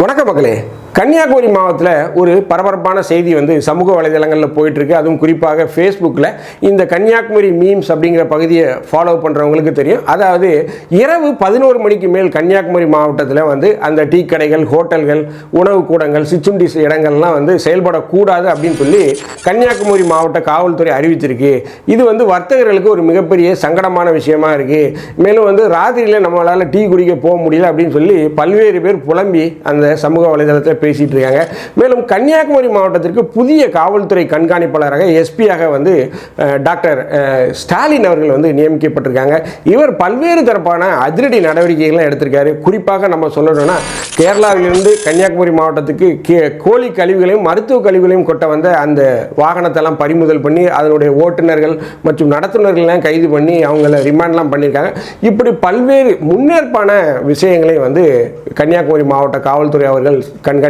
வணக்கம் மக்களே கன்னியாகுமரி மாவட்டத்தில் ஒரு பரபரப்பான செய்தி வந்து சமூக வலைதளங்களில் போயிட்டுருக்கு. அதுவும் குறிப்பாக ஃபேஸ்புக்கில் இந்த கன்னியாகுமரி மீம்ஸ் அப்படிங்கிற பகுதியை ஃபாலோ பண்ணுறவங்களுக்கு தெரியும். அதாவது இரவு பதினோரு மணிக்கு மேல் கன்னியாகுமரி மாவட்டத்தில் வந்து அந்த டீ கடைகள் ஹோட்டல்கள் உணவு கூடங்கள் சிச்சுண்டி இடங்கள்லாம் வந்து செயல்படக்கூடாது அப்படின்னு சொல்லி கன்னியாகுமரி மாவட்ட காவல்துறை அறிவிச்சிருக்கு. இது வந்து வர்த்தகர்களுக்கு ஒரு மிகப்பெரிய சங்கடமான விஷயமா இருக்குது மேலும் வந்து ராத்திரியில் நம்மளால் டீ குடிக்க போக முடியல அப்படின்னு சொல்லி பல்வேறு பேர் புலம்பி அந்த சமூக வலைதளத்தில் பேசிகிட்டு இருக்காங்க மேலும் கன்னியாகுமரி மாவட்டத்திற்கு புதிய காவல்துறை கண்காணிப்பாளராக எஸ்பியாக வந்து டாக்டர் ஸ்டாலின் அவர்கள் வந்து நியமிக்கப்பட்டிருக்காங்க. இவர் பல்வேறு தரப்பான அதிரடி நடவடிக்கைகள்லாம் எடுத்திருக்காரு. குறிப்பாக நம்ம சொல்லணும்னா கேரளாவிலிருந்து கன்னியாகுமரி மாவட்டத்துக்கு கே கோழி கழிவுகளையும் மருத்துவ கழிவுகளையும் கொட்ட வந்த அந்த வாகனத்தெல்லாம் பறிமுதல் பண்ணி அதனுடைய ஓட்டுநர்கள் மற்றும் நடத்துனர்கள்லாம் கைது பண்ணி அவங்கள ரிமாண்ட்லாம் பண்ணியிருக்காங்க. இப்படி பல்வேறு முன்னேற்பான விஷயங்களையும் வந்து கன்னியாகுமரி மாவட்ட காவல்துறை அவர்கள்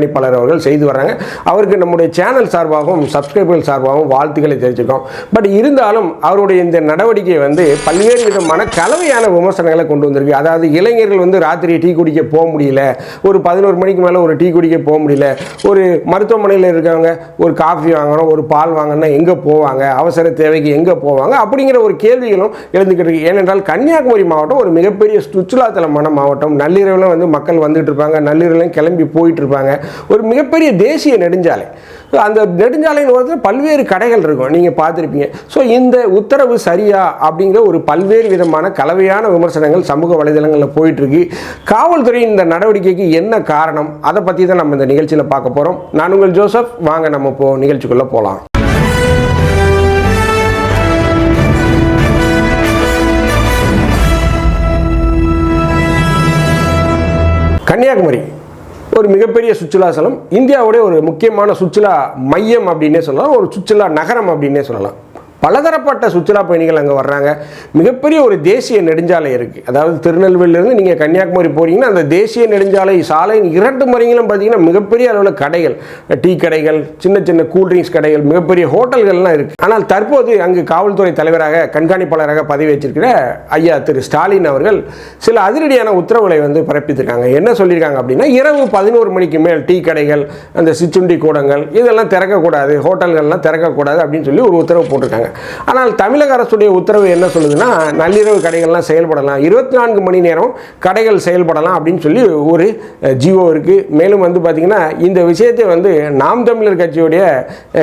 கண்காணிப்பாளர் அவர்கள் செய்து வர்றாங்க. அவருக்கு நம்முடைய சேனல் சார்பாகவும் சப்ஸ்கிரைபர்கள் சார்பாகவும் வாழ்த்துக்களை தெரிவிச்சிருக்கோம் பட் இருந்தாலும் அவருடைய இந்த நடவடிக்கை வந்து பல்வேறு விதமான கலவையான விமர்சனங்களை கொண்டு வந்திருக்கு. அதாவது இளைஞர்கள் வந்து ராத்திரி டீ குடிக்க போக முடியல. ஒரு பதினோரு மணிக்கு மேலே ஒரு டீ குடிக்க போக முடியல. ஒரு மருத்துவமனையில் இருக்கவங்க ஒரு காஃபி வாங்கணும் ஒரு பால் வாங்கணும்னா எங்கே போவாங்க? அவசர தேவைக்கு எங்கே போவாங்க? அப்படிங்கிற ஒரு கேள்விகளும் எழுந்துக்கிட்டு இருக்கு. ஏனென்றால் கன்னியாகுமரி மாவட்டம் ஒரு மிகப்பெரிய சுற்றுலாத்தலமான மாவட்டம். நள்ளிரவில் வந்து மக்கள் வந்துட்டு இருப்பாங்க. நள்ளிரவில் கிளம்பி போயிட்டு இருப்பாங்க. ஒரு மிகப்பெரிய தேசிய நெடுஞ்சாலை. அந்த நெடுஞ்சாலையின் ஓரத்தில் பல்வேறு கடைகள் இருக்கும். நீங்கள் பார்த்துருப்பீங்க. ஸோ இந்த உத்தரவு சரியா அப்படிங்கிற ஒரு பல்வேறு விதமான கலவையான விமர்சனங்கள் சமூக வலைதளங்களில் போயிட்டு இருக்கு காவல்துறையின் இந்த நடவடிக்கைக்கு என்ன காரணம்? அதை பற்றி தான் நம்ம இந்த நிகழ்ச்சியில் பார்க்க போகிறோம் நான் உங்கள் ஜோசப். வாங்க நம்ம இப்போ நிகழ்ச்சிக்குள்ளே போகலாம் கன்னியாகுமரி. ஒரு மிகப்பெரிய சுற்றுலாத்தலம் இந்தியாவுடைய ஒரு முக்கியமான சுற்றுலா மையம் அப்படின்னே சொல்லலாம். ஒரு சுற்றுலா நகரம் அப்படின்னே சொல்லலாம். பலதரப்பட்ட சுற்றுலா பயணிகள் அங்கே வர்றாங்க. மிகப்பெரிய ஒரு தேசிய நெடுஞ்சாலை இருக்குது அதாவது திருநெல்வேலியிலேருந்து நீங்கள் கன்னியாகுமரி போகிறீங்கன்னா அந்த தேசிய நெடுஞ்சாலை சாலையின் இரண்டு முறைகளும் பார்த்தீங்கன்னா மிகப்பெரிய அளவில் கடைகள். டீ கடைகள் சின்ன சின்ன கூல்ட்ரிங்க்ஸ் கடைகள் மிகப்பெரிய ஹோட்டல்கள்லாம் இருக்குது ஆனால் தற்போது அங்கு காவல்துறை தலைவராக கண்காணிப்பாளராக பதவி வச்சிருக்கிற ஐயா திரு ஸ்டாலின் அவர்கள் சில அதிரடியான உத்தரவுகளை வந்து பிறப்பித்திருக்காங்க. என்ன சொல்லியிருக்காங்க அப்படின்னா இரவு பதினோரு மணிக்கு மேல் டீ கடைகள் அந்த சிச்சுண்டி கூடங்கள் இதெல்லாம் திறக்கக்கூடாது ஹோட்டல்கள்லாம் திறக்கக்கூடாது அப்படின்னு சொல்லி ஒரு உத்தரவு போட்டிருக்காங்க. ஆனால் தமிழக அரசுடைய உத்தரவு என்ன சொல்லுதுன்னா நள்ளிரவு கடைகள்லாம் செயல்படலாம். இருபத்தி நான்கு மணி நேரம் கடைகள் செயல்படலாம் அப்படின்னு சொல்லி ஒரு ஜிஓ ஜியோ இருக்குது மேலும் வந்து பார்த்திங்கன்னா இந்த விஷயத்தை வந்து நாம் தமிழர் கட்சியுடைய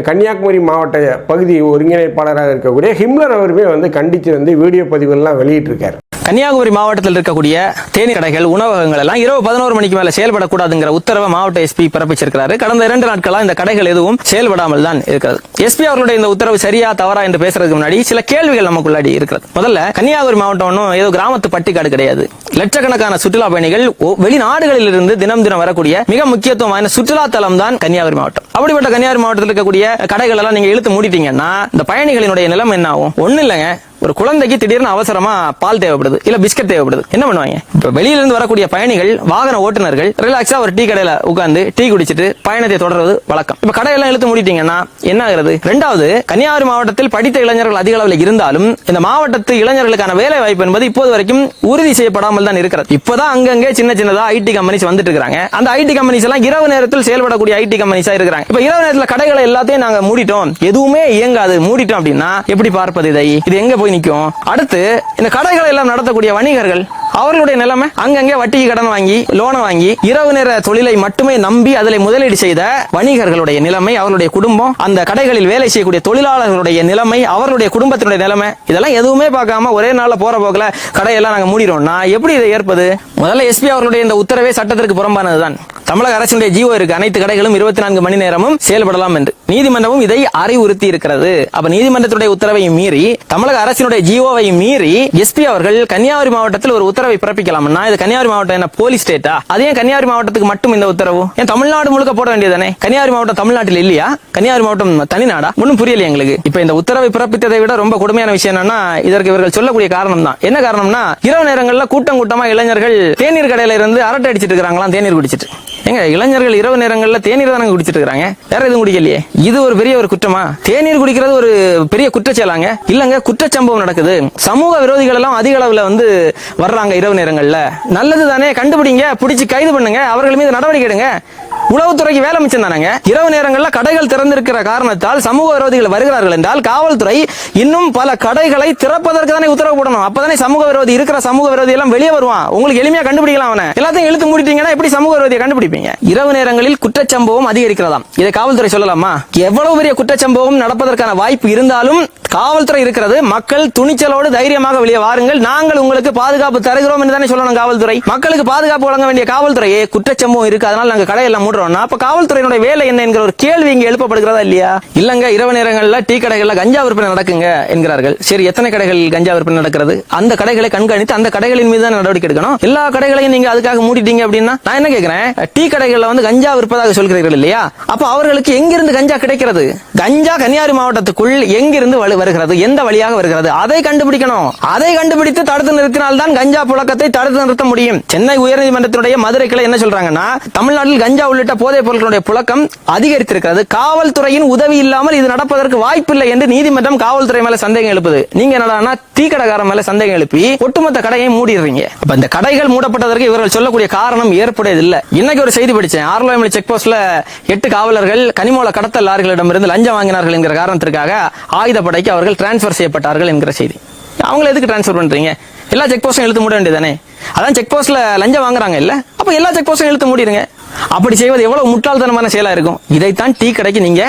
கன்னியாகுமரி மாவட்ட பகுதி ஒருங்கிணைப்பாளராக இருக்கக்கூடிய ஹிம்லர் அவருமே வந்து கண்டித்து வந்து வீடியோ பதிவுகள்லாம் வெளியிட்டிருக்கார். கன்னியாகுமரி மாவட்டத்தில் இருக்கக்கூடிய தேநீர் கடைகள் உணவகங்கள் எல்லாம் இரவு பதினோரு மணிக்கு மேல செயல்படக்கூடாதுங்கிற உத்தரவை மாவட்ட எஸ்பி பிறப்பிச்சிருக்கிறாரு. கடந்த இரண்டு நாட்களாக இந்த கடைகள் எதுவும் செயல்படாமல் தான் இருக்கிறது. எஸ்பி அவர்களுடைய இந்த உத்தரவு சரியா தவறா என்று பேசுறதுக்கு முன்னாடி சில கேள்விகள் நமக்குள்ளாடி இருக்கிறது. முதல்ல கன்னியாகுமரி மாவட்டம் ஒன்றும் ஏதோ கிராமத்து பட்டிக்காடு கிடையாது. லட்சக்கணக்கான சுற்றுலா பயணிகள் ஒ- வெளிநாடுகளில் இருந்து தினம் தினம் வரக்கூடிய மிக முக்கியத்துவம் வாய்ந்த சுற்றுலா தலம் தான் கன்னியாகுமரி மாவட்டம். அப்படிப்பட்ட கன்னியாகுமரி மாவட்டத்தில் இருக்கக்கூடிய கடைகள் எல்லாம் நீங்க இழுத்து மூடிட்டீங்கன்னா இந்த பயணிகளினுடைய நிலம் என்ன ஆகும்? ஒன்னும் இல்லைங்க. ஒரு குழந்தைக்கு திடீர்னு அவசரமா பால் தேவைப்படுது இல்ல பிஸ்கட் தேவைப்படுது என்ன பண்ணுவாங்க? இப்ப வெளியில இருந்து வரக்கூடிய பயணிகள் வாகன ஓட்டுநர்கள் ரிலாக்ஸா ஒரு டீ கடையில உட்கார்ந்து டீ குடிச்சிட்டு பயணத்தை தொடர்வது வழக்கம். இப்ப கடையெல்லாம் இழுத்து மூடிட்டீங்கன்னா என்ன ஆகுறது? ரெண்டாவது கன்னியாகுமரி மாவட்டத்தில் படித்த இளைஞர்கள் அதிக அளவில் இருந்தாலும் இந்த மாவட்டத்து இளைஞர்களுக்கான வேலை வாய்ப்பு என்பது இப்போது வரைக்கும் உறுதி செய்யப்படாமல் தான் இருக்கிறது. இப்பதான் அங்கங்கே சின்ன சின்னதா ஐடி கம்பெனிஸ் வந்துட்டு இருக்காங்க அந்த ஐடி கம்பெனிஸ் எல்லாம் இரவு நேரத்தில் செயல்படக்கூடிய ஐடி கம்பெனிஸா இருக்கிறாங்க. இப்ப இரவு நேரத்தில் கடைகளை எல்லாத்தையும் நாங்க மூடிட்டோம். எதுவுமே இயங்காது. மூடிட்டோம் அப்படின்னா எப்படி பார்ப்பது இதை? இது எங்க போய் போய் நிற்கும் அடுத்து இந்த கடைகளை எல்லாம் நடத்தக்கூடிய வணிகர்கள் அவர்களுடைய நிலைமை அங்கங்கே வட்டிக்கு கடன் வாங்கி லோனை வாங்கி இரவு நேர தொழிலை மட்டுமே நம்பி அதில் முதலீடு செய்த வணிகர்களுடைய நிலைமை அவர்களுடைய குடும்பம் அந்த கடைகளில் வேலை செய்யக்கூடிய தொழிலாளர்களுடைய நிலைமை அவர்களுடைய குடும்பத்தினுடைய நிலைமை இதெல்லாம் எதுவுமே பார்க்காம ஒரே நாளில் போற போக்கில் கடையெல்லாம் நாங்க மூடிடுவோம்னா எப்படி இதை ஏற்பது? முதல்ல எஸ்பி அவர்களுடைய இந்த உத்தரவே சட்டத்திற்கு புறம்பானதுதான். தமிழக அரசினுடைய ஜீவோ இருக்கு. அனைத்து கடைகளும் இருபத்தி நான்கு மணி நேரமும் செயல்படலாம் என்று. நீதிமன்றமும் இதை அறிவுறுத்தி இருக்கிறது. அப்ப நீதிமன்றத்துடைய உத்தரவை மீறி தமிழக அரசு அரசினுடைய ஜீவோவை மீறி எஸ்பி அவர்கள் கன்னியாகுமரி மாவட்டத்தில் ஒரு உத்தரவை பிறப்பிக்கலாம்னா இது கன்னியாகுமரி மாவட்டம் என்ன போலீஸ் ஸ்டேட்டா அது ஏன் கன்னியாகுமரி மாவட்டத்துக்கு மட்டும் இந்த உத்தரவு? ஏன் தமிழ்நாடு முழுக்க போட வேண்டியதானே? கன்னியாகுமரி மாவட்டம் தமிழ்நாட்டில் இல்லையா? கன்னியாகுமரி மாவட்டம் தனிநாடா? ஒன்றும் புரியல எங்களுக்கு. இப்ப இந்த உத்தரவை பிறப்பித்ததை விட ரொம்ப கொடுமையான விஷயம் என்னன்னா இதற்கு இவர்கள் சொல்லக்கூடிய காரணம் தான் என்ன காரணம்னா இரவு நேரங்களில் கூட்டம் கூட்டமா இளைஞர்கள் தேநீர் கடையில இருந்து அரட்டை அடிச்சிட்டு இருக்காங்களாம் தேநீர் குடிச்சிட்டு. ஏங்க இளைஞர்கள் இரவு நேரங்களில் தேநீர் தானே குடிச்சிட்டு இருக்காங்க வேற எதுவும் குடிக்கலையே? இது ஒரு பெரிய ஒரு குற்றமா? தேநீர் குடிக்கிறது ஒரு பெரிய குற்றச்செயலாங்க? இல்லங்க குற்றச்சம்பவம் நடக்குது. சமூக விரோதிகள் எல்லாம் அதிக அளவுல வந்து வர்றாங்க இரவு நேரங்களில். நல்லது தானே கண்டுபிடிங்க பிடிச்சி கைது பண்ணுங்க அவர்கள் மீது நடவடிக்கை எடுங்க. உளவுத்துறைக்கு வேலை மிச்சம் தானங்க? இரவு நேரங்களில் கடைகள் திறந்திருக்கிற காரணத்தால் சமூக விரோதிகள் வருகிறார்கள் என்றால் காவல்துறை இன்னும் பல கடைகளை திறப்பதற்கு தானே உத்தரவு போடணும். அப்பதானே சமூக விரோதி இருக்கிற சமூக விரோதி எல்லாம் வெளியே வருவான். உங்களுக்கு எளிமையா கண்டுபிடிக்கலாம் அவனை. எல்லாத்தையும் இழுத்து மூடிட்டீங்கன்னா எப்படி சமூக விரோதியை கண்டுபிடிப்பீங்க? இரவு நேரங்களில் குற்றச்சம்பவம் அதிகரிக்கிறதாம். இதை காவல்துறை சொல்லலாமா? எவ்வளவு பெரிய குற்றச்சம்பவம் நடப்பதற்கான வாய்ப்பு இருந்தாலும் காவல்துறை இருக்கிறது. மக்கள் துணிச்சலோடு தைரியமாக வெளியே வாருங்கள். நாங்கள் உங்களுக்கு பாதுகாப்பு தருகிறோம் என்று தானே சொல்லணும் காவல்துறை. மக்களுக்கு பாதுகாப்பு வழங்க வேண்டிய காவல்துறையே குற்றச்சம்பவம் இருக்கு. அதனால நாங்க கடையெல்லாம் மூடுறோம்னா அப்ப காவல்துறையினுடைய வேலை என்ன என்கிற ஒரு கேள்வி இங்க எழுப்பப்படுகிறதா இல்லையா? இல்லங்க இரவு நேரங்களில் டீ கடைகள்ல கஞ்சா விற்பனை நடக்குங்க என்கிறார்கள். சரி எத்தனை கடைகள் கஞ்சா விற்பனை நடக்கிறது? அந்த கடைகளை கண்காணித்து அந்த கடைகளின் மீது தான் நடவடிக்கை எடுக்கணும். எல்லா கடைகளையும் நீங்க அதுக்காக மூடிட்டீங்க அப்படின்னா நான் என்ன கேட்கிறேன்? டீ கடைகள்ல வந்து கஞ்சா விற்பதாக சொல்கிறீர்கள் இல்லையா? அப்ப அவர்களுக்கு எங்கிருந்து கஞ்சா கிடைக்கிறது? கஞ்சா கன்னியாகுமரி மாவட்டத்துக்குள் எங்கிருந்து வருகிறது எந்த வழியாக வருகிறது? அதை கண்டுபிடிக்கணும். அதை கண்டுபிடித்து தடுத்து நிறுத்தினால்தான் கஞ்சா புழக்கத்தை தடுத்து நிறுத்த முடியும். சென்னை உயர்நீதிமன்றத்தினுடைய மதுரை கிளை என்ன சொல்றாங்கன்னா தமிழ்நாட்டில் கஞ்சா உள்ளிட்ட போதைப் பொருட்களுடைய புழக்கம் அதிகரித்திருக்கிறது. காவல்துறையின் உதவி இல்லாமல் இது நடப்பதற்கு வாய்ப்பில்லை என்று நீதிமன்றம் காவல்துறை மேல சந்தேகம் எழுப்புது. நீங்க என்னடா டீ கடைக்காரன் மேல சந்தேகம் எழுப்பி ஒட்டுமொத்த கடையை மூடிடுறீங்க. அப்ப இந்த கடைகள் மூடப்பட்டதற்கு இவர்கள் சொல்லக்கூடிய காரணம் ஏற்புடையதில்லை. இன்னைக்கு ஒரு செய்தி படிச்சேன். ஆர்லோயமலை செக் போஸ்ட்ல எட்டு காவலர்கள் கனிமூல கடத்தல் லாரிகளிடமிருந்து லஞ்சம் வாங்கினார்கள் என்கிற காரணத்திற்காக ஆயுதப்படைக்கு அவர்கள் டிரான்ஸ்ஃபர் செய்யப்பட்டார்கள் என்கிற செய்தி. அவங்களை எதுக்கு டிரான்ஸ்ஃபர் பண்றீங்க? எல்லா செக் போஸ்டும் எழுத்து மூட வேண்டியதானே அதான் செக் போஸ்ட்ல லஞ்சம் வாங்குறாங்க இல்ல? அப்ப எல்லா செக் போஸ்டும் எழுத்து மூடிடுங்க அப்படி செய்வது எவ்வளவு முட்டாள்தனமான செயலா இருக்கும்? இதைத்தான் டீ கடைக்கு நீங்க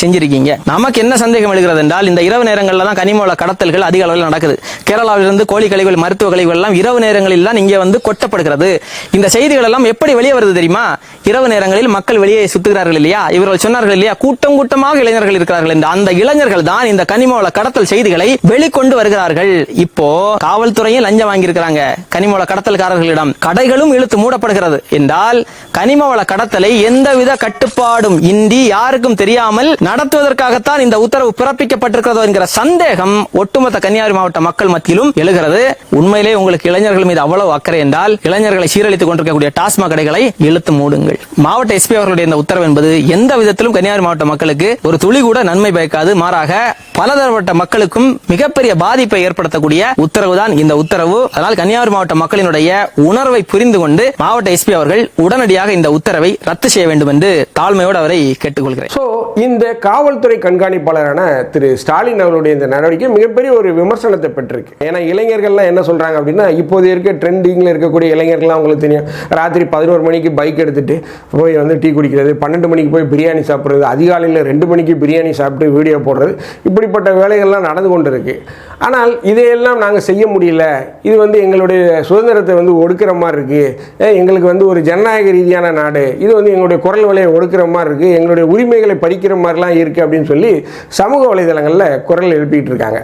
செஞ்சிருக்கீங்க. நமக்கு என்ன சந்தேகம் எழுகிறது என்றால் இந்த இரவு நேரங்களில் தான் கனிமூல கடத்தல்கள் அதிக அளவில் நடக்குது. கேரளாவிலிருந்து கோழி கழிவுகள் மருத்துவ கழிவுகள் எல்லாம் இரவு நேரங்களில் தான் இங்கே வந்து கொட்டப்படுகிறது. இந்த செய்திகள் எல்லாம் எப்படி வெளியே வருது தெரியுமா? இரவு நேரங்களில் மக்கள் வெளியே சுத்துகிறார்கள் இல்லையா? இவர்கள் சொன்னார்கள் இல்லையா? கூட்டம் கூட்டமாக இளைஞர்கள் இருக்கிறார்கள் என்று. அந்த இளைஞர்கள் தான் இந்த கனிமவள கடத்தல் செய்திகளை வெளிக்கொண்டு வருகிறார்கள். இப்போ காவல்துறையும் லஞ்சம் வாங்கியிருக்கிறாங்க. கனிமவள கடத்தல்காரர்களிடம் கடைகளும் இழுத்து மூடப்படுகிறது. என்றால் கனிமவள கடத்தலை எந்தவித கட்டுப்பாடும் இன்றி யாருக்கும் தெரியாமல் நடத்துவதற்காகத்தான் இந்த உத்தரவு பிறப்பிக்கப்பட்டிருக்கிறதோ என்கிற சந்தேகம் ஒட்டுமொத்த கன்னியாகுமரி மாவட்ட மக்கள் மத்தியிலும் எழுகிறது. உண்மையிலே உங்களுக்கு இளைஞர்கள் மீது அவ்வளவு அக்கறை என்றால் இளைஞர்களை சீரழித்துக் கொண்டிருக்கக்கூடிய டாஸ்மாக் கடைகளை இழுத்து மூடுங்கள். மாவட்ட எஸ்பி அவர்களுடைய இந்த உத்தரவு என்பது எந்த விதத்திலும் கன்னியாகுமரி மாவட்ட மக்களுக்கு ஒரு துளி கூட நன்மை பயக்காது. மாறாக பலதரப்பட்ட மக்களுக்கும் மிகப்பெரிய பாதிப்பை ஏற்படுத்தக்கூடிய உத்தரவு தான் இந்த உத்தரவு. அதனால் கன்னியாகுமரி மாவட்ட மக்களினுடைய உணர்வை புரிந்து கொண்டு மாவட்ட எஸ்பி அவர்கள் உடனடியாக இந்த உத்தரவை ரத்து செய்ய வேண்டும் என்று தாழ்மையோடு அவரை கேட்டுக்கொள்கிறேன். ஸோ இந்த காவல்துறை கண்காணிப்பாளரான திரு ஸ்டாலின் அவருடைய இந்த நடவடிக்கை மிகப்பெரிய ஒரு விமர்சனத்தை பெற்றிருக்கு. ஏன்னா இளைஞர்கள்லாம் என்ன சொல்றாங்க அப்படின்னா இப்போது இருக்க ட்ரெண்டிங்கில் இருக்கக்கூடிய இளைஞர்கள்லாம் அவங்களுக்கு தெரியும். ராத்திரி பதினோரு மணிக்கு பைக் எடுத்துட்டு போய் வந்து டீ குடிக்கிறது பன்னெண்டு மணிக்கு போய் பிரியாணி சாப்பிட்றது அதிகாலையில் ரெண்டு மணிக்கு பிரியாணி சாப்பிட்டு வீடியோ போடுறது இப்படிப்பட்ட வேலைகள்லாம் நடந்து கொண்டு இருக்குது ஆனால் இதையெல்லாம் நாங்கள் செய்ய முடியல. இது வந்து எங்களுடைய சுதந்திரத்தை வந்து ஒடுக்கிற மாதிரி இருக்குது எங்களுக்கு வந்து ஒரு ஜனநாயக ரீதியான நாடு. இது வந்து எங்களுடைய குரல் வலையை ஒடுக்கிற மாதிரி இருக்குது எங்களுடைய உரிமைகளை பறிக்கிற மாதிரிலாம் இருக்குது அப்படின்னு சொல்லி சமூக வலைதளங்களில் குரல் எழுப்பிக்கிட்டு இருக்காங்க.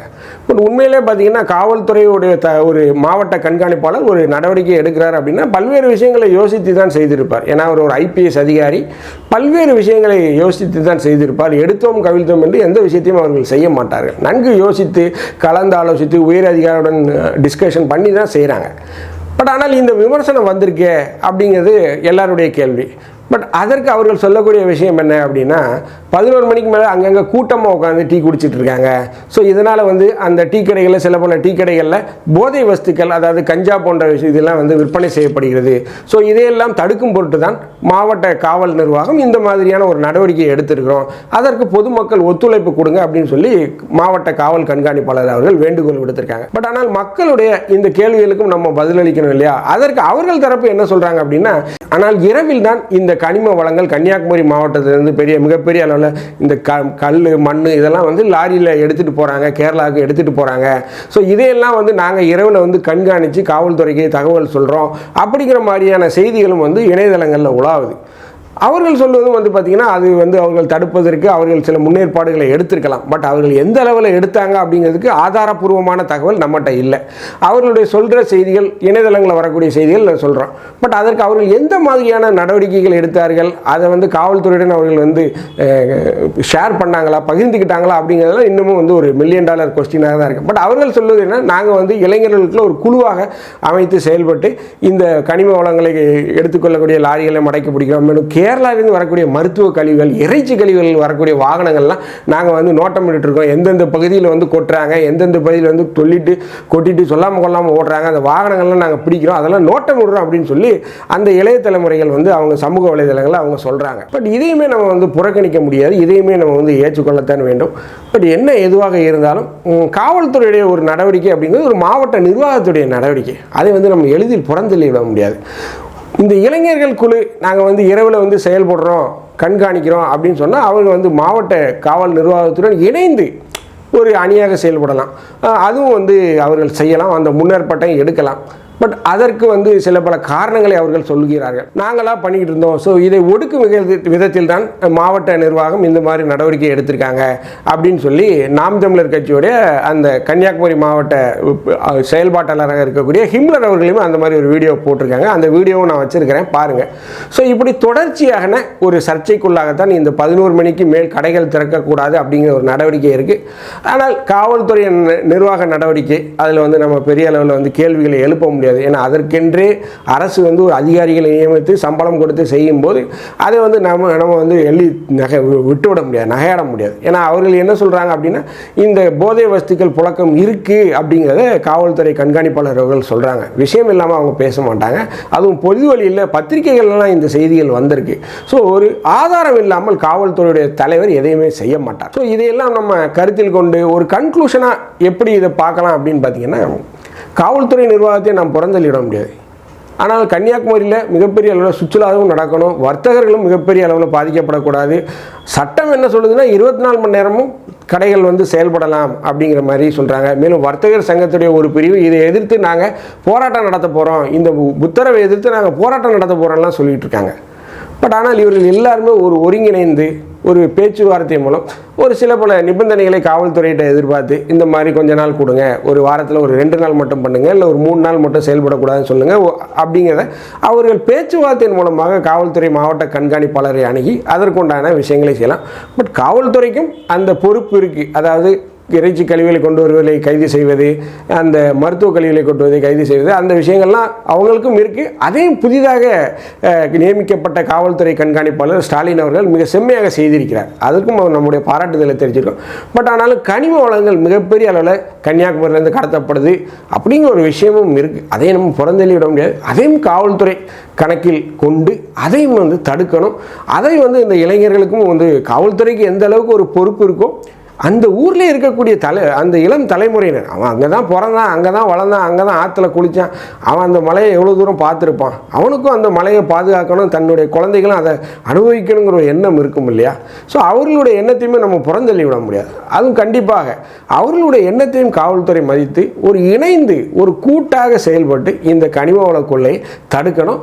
பட் உண்மையிலே பார்த்தீங்கன்னா காவல்துறையுடைய த ஒரு மாவட்ட கண்காணிப்பாளர் ஒரு நடவடிக்கை எடுக்கிறார் அப்படின்னா பல்வேறு விஷயங்களை யோசித்து தான் செய்திருப்பார். ஏன்னா அவர் ஒரு ஐபிஎஸ் அதிகாரி பல்வேறு விஷயங்களை யோசித்து தான் செய்திருப்பார் எடுத்தோம் கவிழ்த்தோம் என்று எந்த விஷயத்தையும் அவர்கள் செய்ய மாட்டார்கள். நன்கு யோசித்து கலந்து ஆலோசித்து உயர் அதிகாரியுடன் டிஸ்கஷன் பண்ணி தான் செய்கிறாங்க பட் ஆனால் இந்த விமர்சனம் வந்திருக்கே அப்படிங்கிறது எல்லாருடைய கேள்வி. பட் அதற்கு அவர்கள் சொல்லக்கூடிய விஷயம் என்ன அப்படின்னா பதினோரு மணிக்கு மேலே அங்கங்கே கூட்டமாக உட்காந்து டீ குடிச்சிட்டு இருக்காங்க. ஸோ இதனால் வந்து அந்த டீ கடைகளில் சில பல டீ கடைகளில் போதை வஸ்துக்கள் அதாவது கஞ்சா போன்ற விஷயம் இதெல்லாம் வந்து விற்பனை செய்யப்படுகிறது. ஸோ இதையெல்லாம் தடுக்கும் பொருட்டு தான் மாவட்ட காவல் நிர்வாகம் இந்த மாதிரியான ஒரு நடவடிக்கையை எடுத்திருக்கிறோம். அதற்கு பொதுமக்கள் ஒத்துழைப்பு கொடுங்க அப்படின்னு சொல்லி மாவட்ட காவல் கண்காணிப்பாளர் அவர்கள் வேண்டுகோள் விடுத்திருக்காங்க. பட் ஆனால் மக்களுடைய இந்த கேள்விகளுக்கும் நம்ம பதிலளிக்கணும் இல்லையா? அதற்கு அவர்கள் தரப்பு என்ன சொல்கிறாங்க அப்படின்னா ஆனால் இரவில் தான் இந்த கனிம வளங்கள் கன்னியாகுமரி மாவட்டத்திலிருந்து பெரிய மிகப்பெரிய அளவில் இந்த க கல் மண் இதெல்லாம் வந்து லாரியில் எடுத்துகிட்டு போகிறாங்க கேரளாவுக்கு எடுத்துகிட்டு போகிறாங்க ஸோ இதையெல்லாம் வந்து நாங்கள் இரவில் வந்து கண்காணித்து காவல்துறைக்கு தகவல் சொல்கிறோம் அப்படிங்கிற மாதிரியான செய்திகளும் வந்து இணையதளங்களில் உலாவுது. அவர்கள் சொல்வதும் வந்து பார்த்திங்கன்னா அது வந்து அவர்கள் தடுப்பதற்கு அவர்கள் சில முன்னேற்பாடுகளை எடுத்திருக்கலாம். பட் அவர்கள் எந்த அளவில் எடுத்தாங்க அப்படிங்கிறதுக்கு ஆதாரப்பூர்வமான தகவல் நம்மகிட்ட இல்லை. அவர்களுடைய சொல்கிற செய்திகள் இணையதளங்களில் வரக்கூடிய செய்திகள் நான் சொல்கிறோம் பட் அதற்கு அவர்கள் எந்த மாதிரியான நடவடிக்கைகள் எடுத்தார்கள்? அதை வந்து காவல்துறையுடன் அவர்கள் வந்து ஷேர் பண்ணாங்களா? பகிர்ந்துக்கிட்டாங்களா? அப்படிங்கிறதெல்லாம் இன்னமும் வந்து ஒரு மில்லியன் டாலர் கொஸ்டினாக தான் இருக்குது பட் அவர்கள் சொல்வது என்ன? நாங்கள் வந்து இளைஞர்களுக்குள்ள ஒரு குழுவாக அமைத்து செயல்பட்டு இந்த கனிம வளங்களை எடுத்துக்கொள்ளக்கூடிய லாரிகளை மடக்கி பிடிக்கிறோம். மேலும் கேரளாவிலேருந்து வரக்கூடிய மருத்துவ கழிவுகள் இறைச்சி கழிவுகள் வரக்கூடிய வாகனங்கள்லாம் நாங்கள் வந்து நோட்டமிட்டு இருக்கோம் எந்தெந்த பகுதியில் வந்து கொட்டுறாங்க எந்தெந்த பகுதியில் வந்து சொல்லிட்டு கொட்டிட்டு சொல்லாமல் கொள்ளாமல் ஓடுறாங்க அந்த வாகனங்கள்லாம் நாங்கள் பிடிக்கிறோம். அதெல்லாம் நோட்டம் விடுறோம் அப்படின்னு சொல்லி அந்த இளைய தலைமுறைகள் வந்து அவங்க சமூக வலைதளங்களில் அவங்க சொல்கிறாங்க பட் இதையுமே நம்ம வந்து புறக்கணிக்க முடியாது. இதையுமே நம்ம வந்து ஏற்றுக்கொள்ளத்தான் வேண்டும். பட் என்ன எதுவாக இருந்தாலும் காவல்துறையுடைய ஒரு நடவடிக்கை அப்படிங்கிறது ஒரு மாவட்ட நிர்வாகத்துடைய நடவடிக்கை. அதை வந்து நம்ம எளிதில் புறந்தள்ளி விட முடியாது. இந்த இளைஞர்கள் குழு நாங்கள் வந்து இரவில் வந்து செயல்படுறோம் கண்காணிக்கிறோம் அப்படின்னு சொன்னால் அவங்க வந்து மாவட்ட காவல் நிர்வாகத்துடன் இணைந்து ஒரு அணியாக செயல்படலாம். அதுவும் வந்து அவர்கள் செய்யலாம் அந்த முன்னேற்பட்டையும் எடுக்கலாம். பட் அதற்கு வந்து சில பல காரணங்களை அவர்கள் சொல்கிறார்கள் நாங்களாக பண்ணிக்கிட்டு இருந்தோம். ஸோ இதை ஒடுக்கும் விதத்தில் தான் மாவட்ட நிர்வாகம் இந்த மாதிரி நடவடிக்கை எடுத்திருக்காங்க அப்படின்னு சொல்லி நாம் தமிழர் கட்சியுடைய அந்த கன்னியாகுமரி மாவட்ட செயல்பாட்டாளராக இருக்கக்கூடிய ஹிம்லர் அவர்களையும் அந்த மாதிரி ஒரு வீடியோ போட்டிருக்காங்க. அந்த வீடியோவும் நான் வச்சுருக்கிறேன். பாருங்கள் ஸோ இப்படி தொடர்ச்சியான ஒரு சர்ச்சைக்குள்ளாகத்தான் இந்த பதினோரு மணிக்கு மேல் கடைகள் திறக்கக்கூடாது அப்படிங்கிற ஒரு நடவடிக்கை இருக்குது ஆனால் காவல்துறை நிர்வாக நடவடிக்கை அதில் வந்து நம்ம பெரிய அளவில் வந்து கேள்விகளை எழுப்ப முடியாது. ஏன்னா அதற்கென்றே அரசு வந்து ஒரு அதிகாரிகளை நியமித்து சம்பளம் கொடுத்து செய்யும்போது அதை வந்து நம்ம நம்ம வந்து எள்ளி நகை விட்டுவிட முடியாது நகையாட முடியாது. ஏன்னா அவர்கள் என்ன சொல்கிறாங்க அப்படின்னா இந்த போதை வஸ்துக்கள் புழக்கம் இருக்குது அப்படிங்கிறத காவல்துறை கண்காணிப்பாளர் அவர்கள் சொல்கிறாங்க விஷயம் இல்லாமல் அவங்க பேச மாட்டாங்க. அதுவும் பொது வழியில் பத்திரிகைகள்லாம் இந்த செய்திகள் வந்திருக்கு. ஸோ ஒரு ஆதாரம் இல்லாமல் காவல்துறையுடைய தலைவர் எதையுமே செய்ய மாட்டார். ஸோ இதையெல்லாம் நம்ம கருத்தில் கொண்டு ஒரு கன்க்ளூஷனாக எப்படி இதை பார்க்கலாம் அப்படின்னு பார்த்தீங்கன்னா காவல்துறை நிர்வாகத்தை நாம் புறந்தள்ளிட முடியாது. ஆனால் கன்னியாகுமரியில் மிகப்பெரிய அளவில் சுற்றுலாவும் நடக்கணும். வர்த்தகர்களும் மிகப்பெரிய அளவில் பாதிக்கப்படக்கூடாது. சட்டம் என்ன சொல்லுதுன்னா இருபத்தி நாலு மணி நேரமும் கடைகள் வந்து செயல்படலாம் அப்படிங்கிற மாதிரி சொல்கிறாங்க மேலும் வர்த்தகர் சங்கத்துடைய ஒரு பிரிவு இதை எதிர்த்து நாங்கள் போராட்டம் நடத்த போகிறோம் இந்த உத்தரவை எதிர்த்து நாங்கள் போராட்டம் நடத்த போகிறோம்லாம் சொல்லிகிட்டு இருக்காங்க. பட் ஆனால் இவர்கள் எல்லாருமே ஒரு ஒருங்கிணைந்து ஒரு பேச்சுவார்த்தை மூலம் ஒரு சில பல நிபந்தனைகளை காவல்துறையிட்ட எதிர்பார்த்து இந்த மாதிரி கொஞ்ச நாள் கொடுங்க ஒரு வாரத்தில் ஒரு ரெண்டு நாள் மட்டும் பண்ணுங்கள் இல்லை ஒரு மூணு நாள் மட்டும் செயல்படக்கூடாதுன்னு சொல்லுங்கள் அப்படிங்கிறத அவர்கள் பேச்சுவார்த்தையின் மூலமாக காவல்துறை மாவட்ட கண்காணிப்பாளரை அணுகி அதற்குண்டான விஷயங்களை செய்யலாம். பட் காவல்துறைக்கும் அந்த பொறுப்பு இருக்குது அதாவது இறைச்சி கழிவுகளை கொண்டு வருவதை கைது செய்வது அந்த மருத்துவ கழிவுகளை கொண்டு வருவதை கைது செய்வது அந்த விஷயங்கள்லாம் அவங்களுக்கும் இருக்குது அதையும் புதிதாக நியமிக்கப்பட்ட காவல்துறை கண்காணிப்பாளர் ஸ்டாலின் அவர்கள் மிக செம்மையாக செய்திருக்கிறார். அதற்கும் அவர் நம்முடைய பாராட்டுதலை தெரிஞ்சிருக்கோம் பட் ஆனாலும் கனிம வளங்கள் மிகப்பெரிய அளவில் கன்னியாகுமரியிலேருந்து கடத்தப்படுது அப்படிங்கிற ஒரு விஷயமும் இருக்குது அதையும் நம்ம புறந்தள்ளி விட முடியாது. அதையும் காவல்துறை கணக்கில் கொண்டு அதையும் வந்து தடுக்கணும். அதை வந்து இந்த இளைஞர்களுக்கும் வந்து காவல்துறைக்கு எந்த அளவுக்கு ஒரு பொறுப்பு இருக்கோ அந்த ஊரில் இருக்கக்கூடிய தலை அந்த இளம் தலைமுறையினர் அவன் அங்கே தான் பிறந்தான் அங்கே தான் வளர்ந்தான் அங்கே தான் ஆற்றுல குளித்தான் அவன் அந்த மலையை எவ்வளோ தூரம் பார்த்துருப்பான்? அவனுக்கும் அந்த மலையை பாதுகாக்கணும் தன்னுடைய குழந்தைகளும் அதை அனுபவிக்கணுங்கிற ஒரு எண்ணம் இருக்கும் இல்லையா? ஸோ அவர்களுடைய எண்ணத்தையுமே நம்ம புறந்தள்ளி விட முடியாது. அதுவும் கண்டிப்பாக அவர்களுடைய எண்ணத்தையும் காவல்துறை மதித்து ஒரு இணைந்து ஒரு கூட்டாக செயல்பட்டு இந்த கனிம வள கொள்ளையை தடுக்கணும்.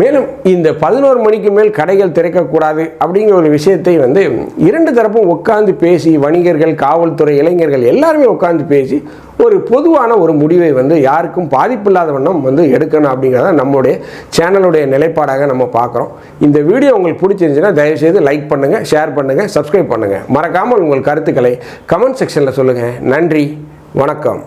மேலும் இந்த பதினோரு மணிக்கு மேல் கடைகள் திறக்கக்கூடாது அப்படிங்கிற ஒரு விஷயத்தை வந்து இரண்டு தரப்பும் உட்கார்ந்து பேசி வணிகர்கள் காவல்துறை இளைஞர்கள் எல்லாருமே உட்கார்ந்து பேசி ஒரு பொதுவான ஒரு முடிவை வந்து யாருக்கும் பாதிப்பில்லாத வண்ணம் வந்து எடுக்கணும் அப்படிங்கிறத நம்மளுடைய சேனலுடைய நிலைப்பாடாக நம்ம பார்க்குறோம். இந்த வீடியோ உங்களுக்கு பிடிச்சிருந்துச்சுன்னா தயவுசெய்து லைக் பண்ணுங்கள் ஷேர் பண்ணுங்கள் சப்ஸ்கிரைப் பண்ணுங்கள் மறக்காமல் உங்கள் கருத்துக்களை கமெண்ட் செக்ஷனில் சொல்லுங்கள் நன்றி வணக்கம்.